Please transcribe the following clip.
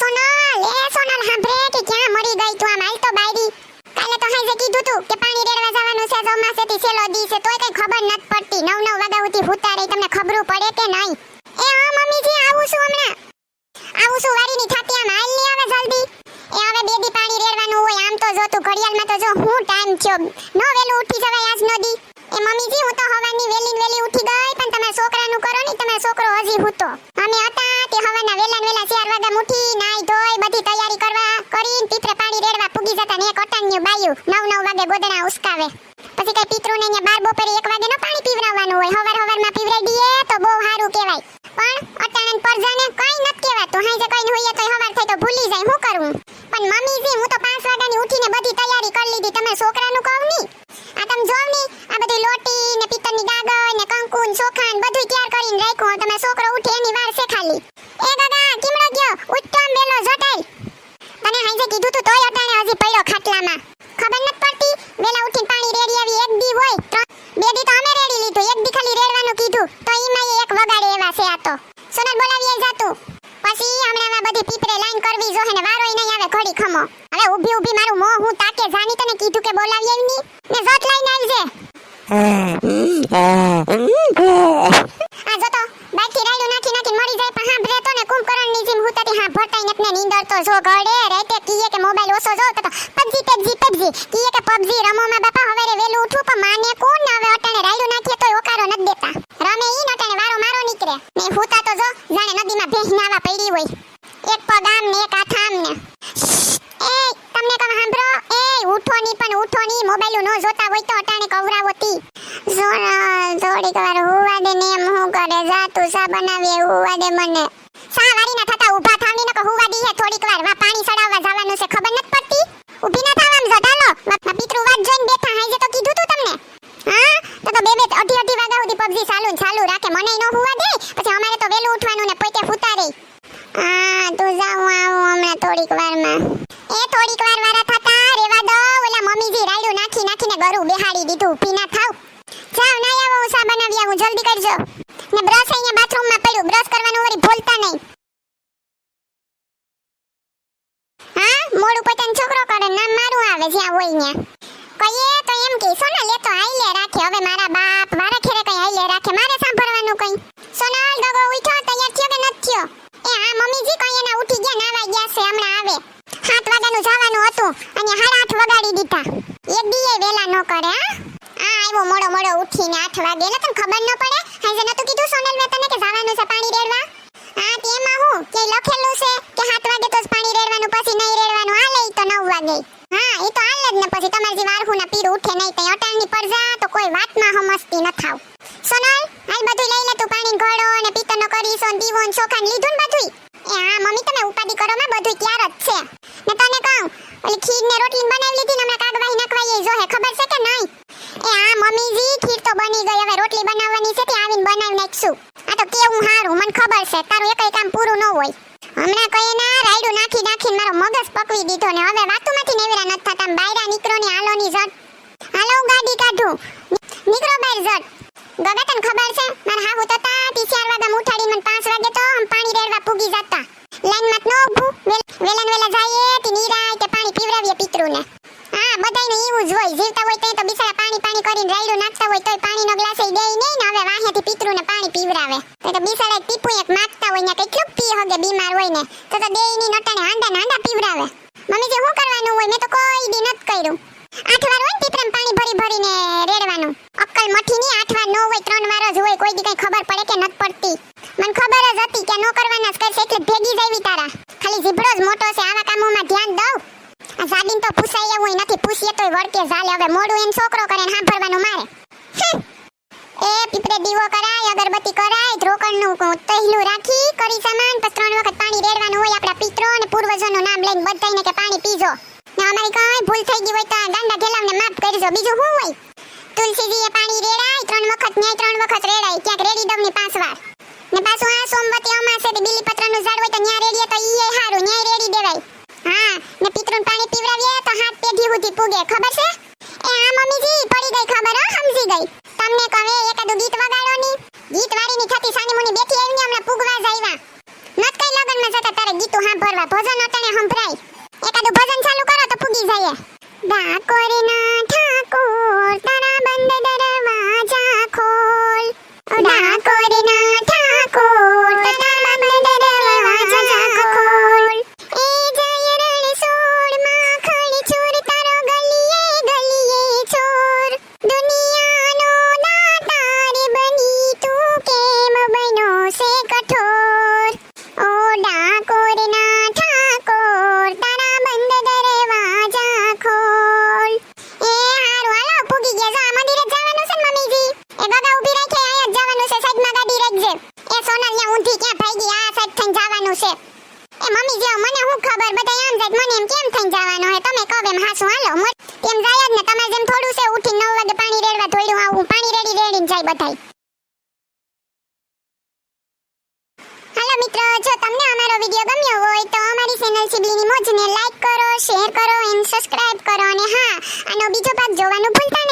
સોનલ, એ સોનલ સાંભળે કે ક્યાં મરી ગઈ તું આમ? હાલ તો બાયરી કાલે તો હાઈ કીધું તું કે પાણી રેડવા જવાનું છે, ચોમાસેથી છેલ્લો દી છે, તોય કઈ ખબર નથી પડતી. નવ નવ વાગ્યા સુધી હુતા રહી તમને ખબરું પડે કે નહીં? એ, હા મમ્મીજી આવું છું હમણાં. આવું છું વારીની થાતી આમ હાલ નહીં આવે જલ્દી. એ, હવે બે પાણી રેડવાનું હોય, આમ તો જો તું ઘડિયાળમાં તો જો હું ટાઈમ થયો. નો વેલું ઉઠી જવાય આજ નો દી એ મમ્મીજી હું તો હવાની વેલી અટાણ્યું નવ નવ વાગે ગોદડા ઉસકાવે. પછી કઈ પિતૃને અહીંયા બાર બપોરે એક વાગે નો પાણી પીવડાવવાનું હોય. હવાર હવારમાં પીવરાઈ દઈએ તો બહુ સારું કહેવાય. પણ અટાણે પરજાને કઈ નથી કહેવાતું. હાઈ જે કઈ હોઈએ તો હવાર થાય તો ભૂલી જાય. હું કરવું પણ મમ્મીજી હું તો પાંચ વાગ્યાની ઉઠીને બધી તૈયારી કરી લીધી. તમે છોકરાનું કહું ની આ તમે જોવની આ બધી લોટી ને પિત્તળની ગાગર ને કંકુ ને ચોખા ને બધું તૈયાર કરીને રાખ્યું તમે છોકરો ઉઠે એની વાર છે ખાલી એ ગગા કિમડો ગયો ઉઠતો આમ બેલો જોટાઈ તને હાઈજે કીધું તું તોય અટાણે હજી પડ્યો ખાટલામાં ખબર નથી પડતી વેલા ઉઠીને પાણી રેડી આવી એક દી હોય ત્રણ બે દી તો અમે રેડી લીધું એક દી ખાલી કીધું, તો ઈમાં એક વગાડે એવા છે આ તો. સોનલ બોલાવીએ જાતું પછી હમણાં આ બધી પીપરે લાઈન કરવી જોહે ને, વારોય નહીં આવે ઘડી ખમો. હવે ઊભી ઊભી મારું મોં હું તાકે જાની તને કીધું કે બોલાવીએ એમ ની ને જોત લઈને આવજે. આ જો તો બાકી રાયડું નાખી નાખી મરી જાય, પણ હા બ્રેતો ને, કુંભકરણની જેમ હુતાતી હા ભરતાઈ ને નીંદર તો જો ગળે, રેતે કીએ કે મોબાઈલ ઓછો જો તો પબજી પબજી પબજી કીએ કે પબજી રમો માં બાપા હવે રે વેલું ઉઠવું પણ માને કોણ ને હવે અટાણે રાયડું નાખીએ તોય ઓકારો નથી દેતા રમે ઈ ને અટાણે વારો મારો નીકળે ને હુતા તો જો જાણે નદીમાં પડી હોય. એક પગ આમ ને એક હાથ આમ ને. એ તમને કહું સાંભળો? એ ઉઠો ની પણ ઉઠો ની મોબાઈલ નો જોતા હોય તો અટાણે કવરાવો તી. થોડીક વાર હુવા દે ને એમ હું કરે, જા તું સા બનાવી હુવા દે મને. સા વારી ના થતા ઊભા થાવની નકો હુવા દી હે થોડીક વાર. વા પાણી સડાવવા જવાનું છે, ખબર નથી પડતી? ઊભી ના થાવ આમ જડાલો મા પિતૃ વાત જોઈને બેઠા હાઈજે તો કીધું તું તમને? હા? તો તો બે બે અઢી અઢી વાગ્યા સુધી પબજી ચાલુ ચાલુ રાખે મને નો હુવા દે પછી અમારે તો વેલું ઉઠવાનું ને પોતે ફૂતા રહી હા તું જાઉં આવું હમણાં થોડીક વારમાં. એ થોડીક વાર વારા થતા રેવા દો ઓલા મમ્મીજી રાયડું નાખી નાખીને ગરું બેહાડી દીધું. પીના થાવ. જાવ, ના આવો હું સા બનાવી જલ્દી કરજો. ને બ્રશ અહીંયા બાથરૂમમાં પડ્યું. બ્રશ કરવાનું વળી ભૂલતા નહીં. હા? મોડું પતન છોકરો કરે. નામ મારું આવે જ્યાં હોય ત્યાં. કહીએ તો એમ કે, સોના, લે તો હાઈલે રાખે. હવે મારા બાપ મારા ખેરે કઈ હાઈલે રાખે. મારે સાંભળવાનું કઈ. સોના ગગો ઉઠ્યો અને આઠ વગાડી દીધા. એક દીએ વેલા ન કરે, હા? આ આવ્યો મોડો મોડો ઉઠીને આઠ વાગે. એટલે તને ખબર ન પડે? હાજે નતું કીધું સોનલ મેં તને કે જવાનું છે પાણી રેડવા? હા તેમાં હું? કે લખેલું છે કે સાત વાગે તો પાણી રેડવાનું, પછી નહીં રેડવાનું. આ લઈ તો નવ વાગે. હા એ તો હાલે જ ને. પછી તમારી જે વારહું ના પીર ઉઠે નહીં તઈ અટાણની પર જા, તો કોઈ વાતમાં હમસતી ન થાવ. સોનલ, હાલ બધું લઈ લે તું પાણી ઘોડો ને પિત્તરનો કરીશો ને દીવો ચોખા લીધું ને બધું એ હા, મમ્મી, તમે ઉપાડી કરો માં બધું ક્યાર જ છે. ઓલી ખીર ને રોટલી બનાવી લીધી ને હમણાં કાગવાઈ નખવાઈ જો હે ખબર છે કે નહીં? એ હા, મમ્મીજી, ખીર તો બની ગઈ, હવે રોટલી બનાવવાની છે, તે આવીને બનાવી નાખશું. આ તો કેવું હારું, મને ખબર છે, તારું એકય કામ પૂરું ન હોય. હમણાં કઈ ના રાયડું નાખી નાખીને મારો મગજ પકવી દીધો ને હવે વાતુમાંથી નેવરા નથી થતા બાયરા નીકળો ને હાલો ની જટ હાલો ગાડી કાઢું. નીકળો બહાર જટ ગગતન ખબર છે, મારા હાહુ તો તા તી ચાર વાગ્યા ઉઠાડીને મને પાંચ વાગે તો આમ પાણી રેડવા પૂગી જતા લાઈનમાં નો ઊભું વેલા વેલા જઈએ તી નીરાય તે પાણી પીવરાવીએ પિતૃને હા બધાયને એવું હોય તો બિચારા પાણી પાણી કરીને રાયડું નાખતા હોય તોય પાણીનો ગ્લાસ દેય નહીં ને હવે વાહેથી પિતૃને પાણી પીવરાવે તો તો બિચારા ટીપું એક માગતા હોય ને કેટલું પી હગે બીમાર હોય ને, તો તો દેયની નટાણે હાંડા હાંડા પીવરાવે મમ્મી, જે શું કરવાનું હોય મેં તો કોઈ દી નત કર્યું. આઠ હોય ને પીપરામ પાણી ભરી ભરીને રેડવાનું. અક્કલ મઠી ની આઠ ન હોય, ત્રણ વાર જ હોય, કોઈ દી કઈ ખબર પડે કે નત પડતી. મને ખબર જ હતી કે નો કરવાના જ કરશે, એટલે ભેગી જઈવી તારા. ખાલી જીભડો જ મોટો છે, આવા કામોમાં ધ્યાન દઉં. આ જાડીન તો પૂછાય એવું નથી પૂછીએ તોય વળકે ઝાલે. હવે મોડું એમ છોકરો કરે ને સાંભળવાનું મારે. એ પીપરે દીવો કરાય, અગરબત્તી કરાય, ધ્રોકણનું તહેલું રાખી, કરી સામાન, પછી ત્રણ વખત પાણી રેડવાનું હોય આપણા પિત્રો અને પૂર્વજોનું નામ લઈને બધાયને કે પાણી પીજો. ને અમારી કઈ ભૂલ થઈ ગઈ હોય તો ગાંડા ઘેલાવને માફ કરજો. બીજું શું હોય? તુલસીજીએ પાણી રેડાય, ત્રણ વખત, ન્યાય ત્રણ વખત રેડાય. ક્યાંક રેડી દઉં ને પાંચ વાર. ને પાછું આ સોમવતી અમાસે બીલીપત્રનું ઝાડ હોય તો ન્યા રેડીએ તો ઈ હારું. ન્યાય રેડી દેવાય. હા, ને પિતૃને પાણી પીવરાવીએ તો હાથ પેઢી સુધી પૂગે, ખબર છે? એ હા, મમ્મીજી, પડી ગઈ ખબર, હો, સમજી ગઈ. તમને કહે એકાદું ગીત વગાડો ની ગીત વાળીની થતી સાની મુની બેઠી આવી ને હમણાં પૂગવા જાયવા નત કઈ લગનમાં જતા તારે ગીતો સાંભળવા કરવા ભજન અટાણે સંભળાય. એકાદું ભજન ચાલુ કરો તો પૂગી જાય ડાકોરના એમ હાસું હાલો એમ જાય જ ને તમે જેમ થોડું છે ઉઠી 9 વાગે પાણી રેડવા થોડું આવું. પાણી રેડી, રેડીને જાય બધાય. હાલો, મિત્રો, જો તમને અમારો વિડિયો ગમ્યો હોય, તો અમારી ચેનલ સિબલીની મોજને લાઈક કરો શેર કરો એન્ડ સબસ્ક્રાઇબ કરો. અને હા, આનો બીજો ભાગ જોવાનું ભૂલતા